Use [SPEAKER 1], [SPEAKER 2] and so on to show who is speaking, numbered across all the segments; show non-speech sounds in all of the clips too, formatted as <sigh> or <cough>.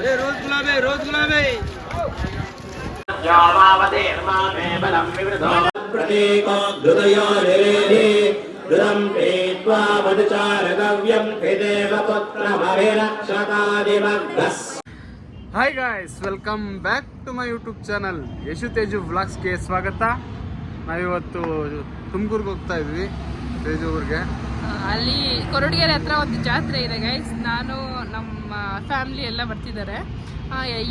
[SPEAKER 1] रोज गुलाबी रोज गुलाबी
[SPEAKER 2] प्रतीको हृदयो निरेधि हृदं पीत्वा वदचारगव्यं हिदेव पुत्रमभिरक्षकादिमग्गस्
[SPEAKER 1] hi guys welcome back to my YouTube channel Yashu Teju ವ್ಲಾಗ್ಸ್ಗೆ ಸ್ವಾಗತ ನಾವಿವತ್ತು ತುಮಕೂರ್ಗೆ ಹೋಗ್ತಾ ಇದ್ವಿ ತೇಜು ಊರಿಗೆ
[SPEAKER 3] ಅಲ್ಲಿ ಕೊರಡಿಗೆರೆ ಹತ್ರ ಒಂದು ಜಾತ್ರೆ ಇದೆ ಗೈಸ್ ನಾನು ನಮ್ಮ ಫ್ಯಾಮಿಲಿ ಎಲ್ಲ ಬರ್ತಿದ್ದಾರೆ.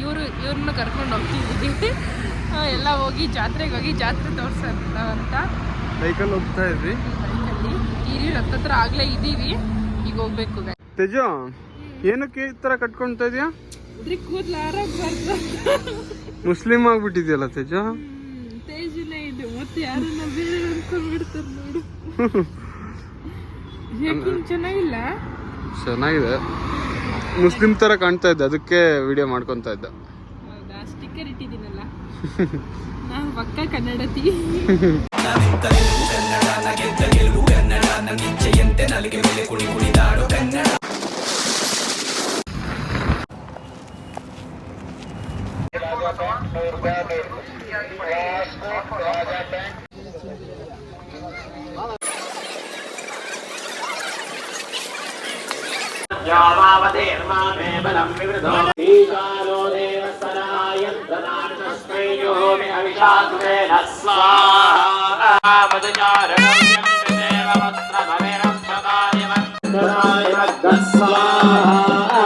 [SPEAKER 3] ಇವರು ಇವ್ರನ್ನ ಕರ್ಕೊಂಡು ಹೋಗ್ತಿದ್ದೀವಿ <laughs> ಎಲ್ಲ ಹೋಗಿ ಜಾತ್ರೆಗೆ ಹೋಗಿ ಜಾತ್ರೆ ತೋರ್ಸ ಅಂತ
[SPEAKER 1] ಬೈಕಲ್ಲಿ ಹೋಗ್ತಾ ಇದ್ವಿ.
[SPEAKER 3] ಬೈಕಲ್ಲಿ ಹಿರಿಯೂರ ಹತ್ತತ್ರ ಆಗಲೇ ಇದ್ದೀವಿ ಈಗ ಹೋಗ್ಬೇಕು.
[SPEAKER 1] ತೇಜು ಏನಕ್ಕೆ ಈ ಥರ ಕಟ್ಕೊಳ್ತಾ ಇದೆಯಾ? <laughs> ಮುಸ್ಲಿಂ ಆಗ್ಬಿಟ್ಟಿದ್ಯಲ್ಲ ತೇಜ?
[SPEAKER 3] ತೇಜುನೇ ಇದೆ. ಮತ್ತೆ ಯಾರನ್ನ ಬೇರೆ ಅನ್ಕೊಂಡ್ಬಿಡ್ತಾರೆ ನೋಡು. <laughs> ಚೆನ್ನಾಗಿಲ್ಲ
[SPEAKER 1] ಚೆನ್ನಾಗಿದೆ. ಮುಸ್ಲಿಂ ಥರ ಕಾಣ್ತಾ ಇದ್ದೆ ಅದಕ್ಕೆ ವಿಡಿಯೋ ಮಾಡ್ಕೊತಾ ಇದ್ದ.
[SPEAKER 3] ಸ್ಟಿಕ್ಕರ್ ಇಟ್ಟಿದ್ದೀನಲ್ಲ. ನಾನು ಪಕ್ಕ ಕನ್ನಡತಿ.
[SPEAKER 2] ईशानो देवस्तराय प्रदानस्मै योमि अविशासुरेण स्वाहा वदचारगव्यं हिदेव पुत्रमभिरक्षकादिमग्गस् स्वाहा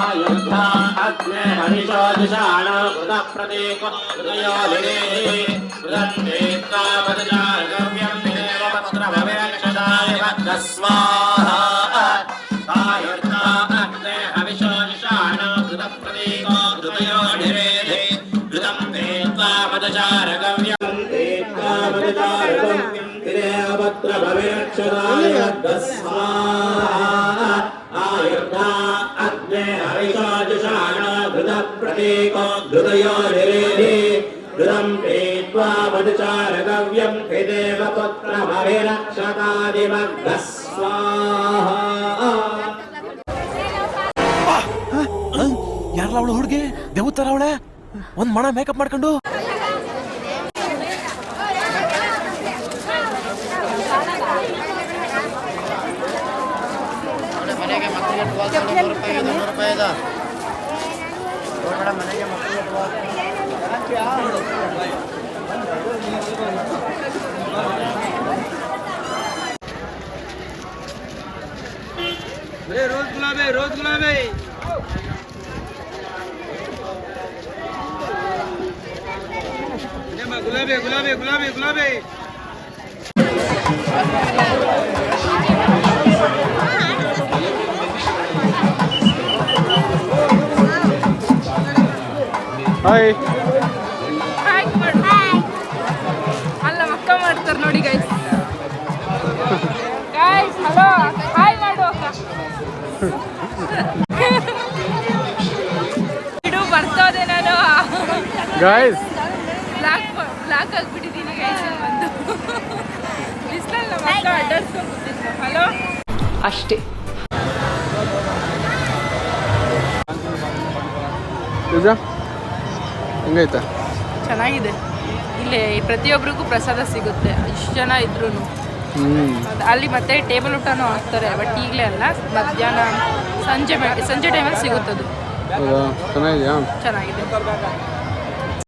[SPEAKER 2] आयुधा अग्ने हरिशो दिशाण कृतप्रतीको हृदयो निरेः हृदन्नेत्वा वदचारगव्यं हिदेव पुत्रमभिरक्षकादिमग्गस् स्वाहा आयुर्धा अग्ने हविषो निशाण कृतप्रतीको हृदयो निरेधे हृदं वेत्त्वा मदचारगव्यं हिदेव पुत्रमभिरक्षकादिमग्गः स्वाहा
[SPEAKER 4] ಯಾರಲ್ಲ ಅವಳು ಹುಡುಗಿ ದೇವತರ ಅವಳೆ ಒಂದ್ ಮಣ ಮೇಕಪ್ ಮಾಡ್ಕೊಂಡು
[SPEAKER 1] रोज गुलाबे रोज गुलाबे गुलाबे गुलाबे गुलाबे गुलाबे ಹಾಯ್
[SPEAKER 3] ಹಾಯ್ ಅಲ್ಲ ಅಕ್ಕ ಮಾಡ್ತಾರೆ ನೋಡಿ ಗೈಸ್ ಗೈಸ್ ಹಲೋ ಹಾಯ್ ಮಾಡು ಅಕ್ಕ. ಇಡು ಬರ್ತೋದೆ ನಾನು.
[SPEAKER 1] ಗಾಯ್ಸ್
[SPEAKER 3] ಬ್ಲಾಕ್ ಬ್ಲಾಕ್ ಆಗ್ಬಿಟ್ಟಿದ್ದೀನಿ ಗೈಸ್ ಬಂದು. ಬಿಸ್ಲಲ್ಲ ಮಕ್ಕ ಅಡ್ಡಾಡ್ಸ್ಕೊಂಡು ಹಲೋ ಅಷ್ಟೇ.
[SPEAKER 1] ಪೂಜಾ ಹೆಂಗೈತೆ
[SPEAKER 3] ಚೆನ್ನಾಗಿದೆ. ಇಲ್ಲಿ ಪ್ರತಿಯೊಬ್ಬರಿಗೂ ಪ್ರಸಾದ ಸಿಗುತ್ತೆ. ಇಷ್ಟು ಜನ ಇದ್ರು ಅಲ್ಲಿ ಮತ್ತೆ ಟೇಬಲ್ ಊಟನೂ ಹಾಕ್ತಾರೆ ಬಟ್ ಈಗಲೇ ಅಲ್ಲ. ಮಧ್ಯಾಹ್ನ ಸಂಜೆ ಸಂಜೆ ಟೈಮಲ್ಲಿ ಸಿಗುತ್ತದು. ಚೆನ್ನಾಗಿದೆ.